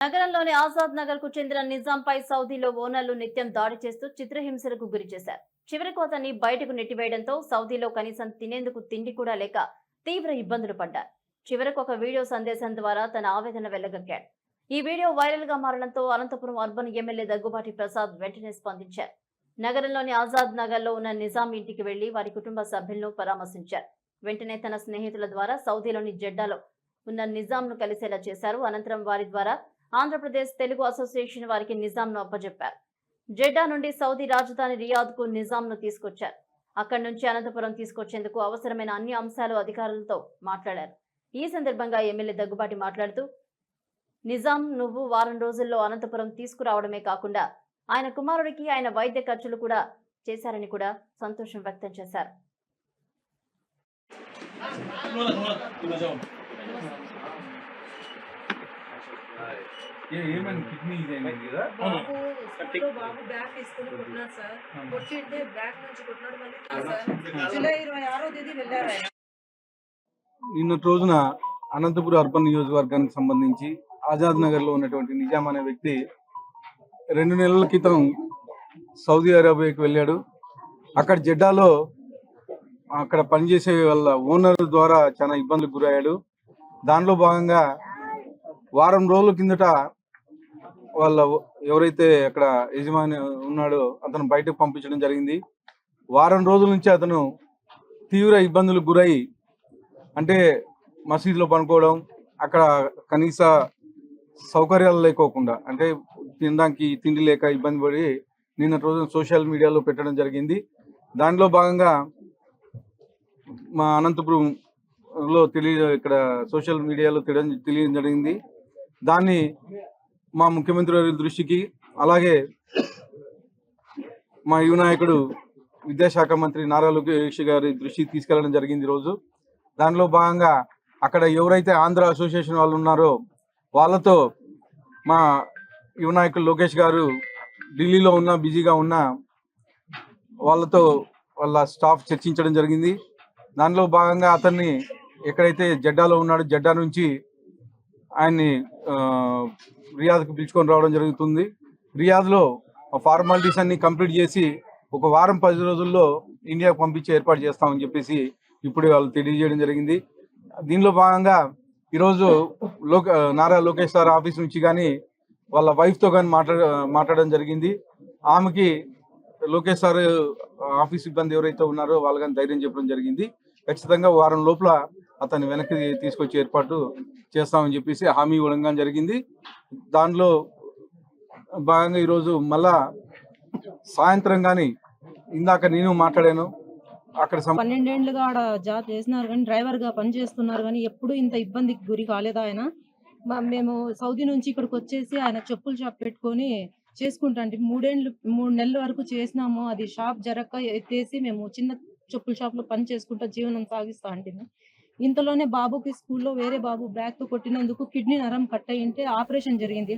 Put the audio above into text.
నగరంలోని ఆజాద్ నగర్కు చెందిన నిజాంపై సౌదీలో ఓనర్లు నిత్యం దాడి చేస్తూ చిత్రహింసలకు గురి చేశారు. చివరకు అతన్ని బయటకు నెట్టివేయడంతో సౌదీలో కనీసం తినేందుకు తిండి కూడా లేక తీవ్ర ఇబ్బందులు పడ్డారు. చివరకు ఒక వీడియో సందేశం ద్వారా తన ఆవేదన వెళ్ళగక్కాడు ఈ వీడియో వైరల్గా మారడంతో అనంతపురం అర్బన్ ఎమ్మెల్యే దగ్గుబాటి ప్రసాద్ వెంటనే స్పందించారు. నగరంలోని ఆజాద్ నగర్లో ఉన్న నిజాం ఇంటికి వెళ్ళి వారి కుటుంబ సభ్యులను పరామర్శించారు. వెంటనే తన స్నేహితుల ద్వారా సౌదీలోని జెడ్డాలో ఉన్న నిజాంను కలిసేలా చేశారు. అనంతరం వారి ద్వారా ఆంధ్రప్రదేశ్ తెలుగు అసోసియేషన్ వారికి నిజాంను అప్పజెప్పారు. జెడ్డా నుండి సౌదీ రాజధాని రియాద్కు నిజాంను తీసుకొచ్చారు. అక్కడి నుంచి అనంతపురం తీసుకొచ్చేందుకు అవసరమైన అన్ని అంశాలు అధికారులతో మాట్లాడారు. ఈ సందర్భంగా ఎమ్మెల్యే దగ్గుబాటి మాట్లాడుతూ నిజాం నువ్వు వారం రోజుల్లో అనంతపురం తీసుకురావడమే కాకుండా ఆయన కుమారుడికి ఆయన వైద్య ఖర్చులు కూడా చేశారని కూడా సంతోషం వ్యక్తం చేశారు. ఏ- ఏమైంది? కిడ్నీ ఇదైంది కదా? బాబు స్కూల్లో బాబు బ్యాగ్ తీసుకుని కొట్టినాడు సార్. కొట్టింటే బ్యాగ్ నుంచి కొట్టినాడు మళ్ళీ సార్. జూలై ఇరవై ఆరో తేదీ వెళ్ళారు ఆయన. నిన్నటి రోజున అనంతపురం అర్బన్ నియోజకవర్గానికి సంబంధించి ఆజాద్ నగర్లో ఉన్నటువంటి నిజాం అనే వ్యక్తి రెండు నెలల క్రితం సౌదీ అరేబియాకి వెళ్ళాడు. అక్కడ జెడ్డాలో అక్కడ పనిచేసే వాళ్ళ ఓనర్ ద్వారా చాలా ఇబ్బందులకు గురయ్యాడు. దానిలో భాగంగా వారం రోజుల కిందట వాళ్ళ ఎవరైతే అక్కడ యజమాని ఉన్నాడో అతను బయటకు పంపించడం జరిగింది. వారం రోజుల నుంచి అతను తీవ్ర ఇబ్బందులకు గురై అంటే మసీదులో పనుకోవడం అక్కడ కనీస సౌకర్యాలు లేకోకుండా అంటే తినడానికి తిండి లేక ఇబ్బంది పడి నిన్న రోజున సోషల్ మీడియాలో పెట్టడం జరిగింది. దానిలో భాగంగా మా అనంతపురంలో తెలియ ఇక్కడ సోషల్ మీడియాలో తెలియడం తెలియడం జరిగింది. దాన్ని మా ముఖ్యమంత్రి గారి దృష్టికి అలాగే మా యువ నాయకుడు విద్యాశాఖ మంత్రి నారా లోకేష్ గారి దృష్టికి తీసుకెళ్ళడం జరిగింది ఈరోజు. దానిలో భాగంగా అక్కడ ఎవరైతే ఆంధ్ర అసోసియేషన్ వాళ్ళు ఉన్నారో వాళ్ళతో మా యువ నాయకులు లోకేష్ గారు ఢిల్లీలో ఉన్న బిజీగా ఉన్న వాళ్ళతో వాళ్ళ స్టాఫ్ చర్చించడం జరిగింది. దానిలో భాగంగా అతన్ని ఎక్కడైతే జెడ్డాలో ఉన్నాడో జెడ్డా నుంచి ఆయన్ని రియాద్కి పిలుచుకొని రావడం జరుగుతుంది. రియాద్లో ఫార్మాలిటీస్ అన్ని కంప్లీట్ చేసి ఒక వారం పది రోజుల్లో ఇండియాకు పంపించి ఏర్పాటు చేస్తామని చెప్పేసి ఇప్పుడు వాళ్ళు తెలియజేయడం జరిగింది. దీనిలో భాగంగా ఈరోజు లోక నారా లోకేష్ సార్ ఆఫీస్ నుంచి కానీ వాళ్ళ వైఫ్తో కానీ మాట్లాడ మాట్లాడడం జరిగింది. ఆమెకి లోకేష్ సార్ ఆఫీస్ సిబ్బంది ఎవరైతే ఉన్నారో వాళ్ళు కానీ ధైర్యం చెప్పడం జరిగింది. ఖచ్చితంగా వారం లోపల అతన్ని వెనక్కి తీసుకొచ్చి ఏర్పాటు చేస్తామని చెప్పేసి హామీ ఇవ్వడం జరిగింది. దానిలో భాగంగా ఈరోజు మళ్ళా సాయంత్రం కానీ ఇందాక నేను మాట్లాడాను. అక్కడ పన్నెండేళ్ళుగా ఆడ జాబ్ చేసినారు కానీ డ్రైవర్గా పని చేస్తున్నారు కానీ ఎప్పుడు ఇంత ఇబ్బందికి గురి కాలేదు ఆయన? మేము సౌదీ నుంచి ఇక్కడికి వచ్చేసి ఆయన చెప్పుల షాప్ పెట్టుకొని చేసుకుంటా అంటే మూడేండ్లు మూడు నెలల వరకు చేసినాము. అది షాప్ జరక్క ఎత్తేసి మేము చిన్న చెప్పుల షాప్లో పని చేసుకుంటా జీవనం సాగిస్తా అంటే ఇంతలోనే బాబుకి స్కూల్లో వేరే బాబు బ్యాక్తో కొట్టినందుకు కిడ్నీ నరం కట్ అయ్యింటే ఆపరేషన్ జరిగింది.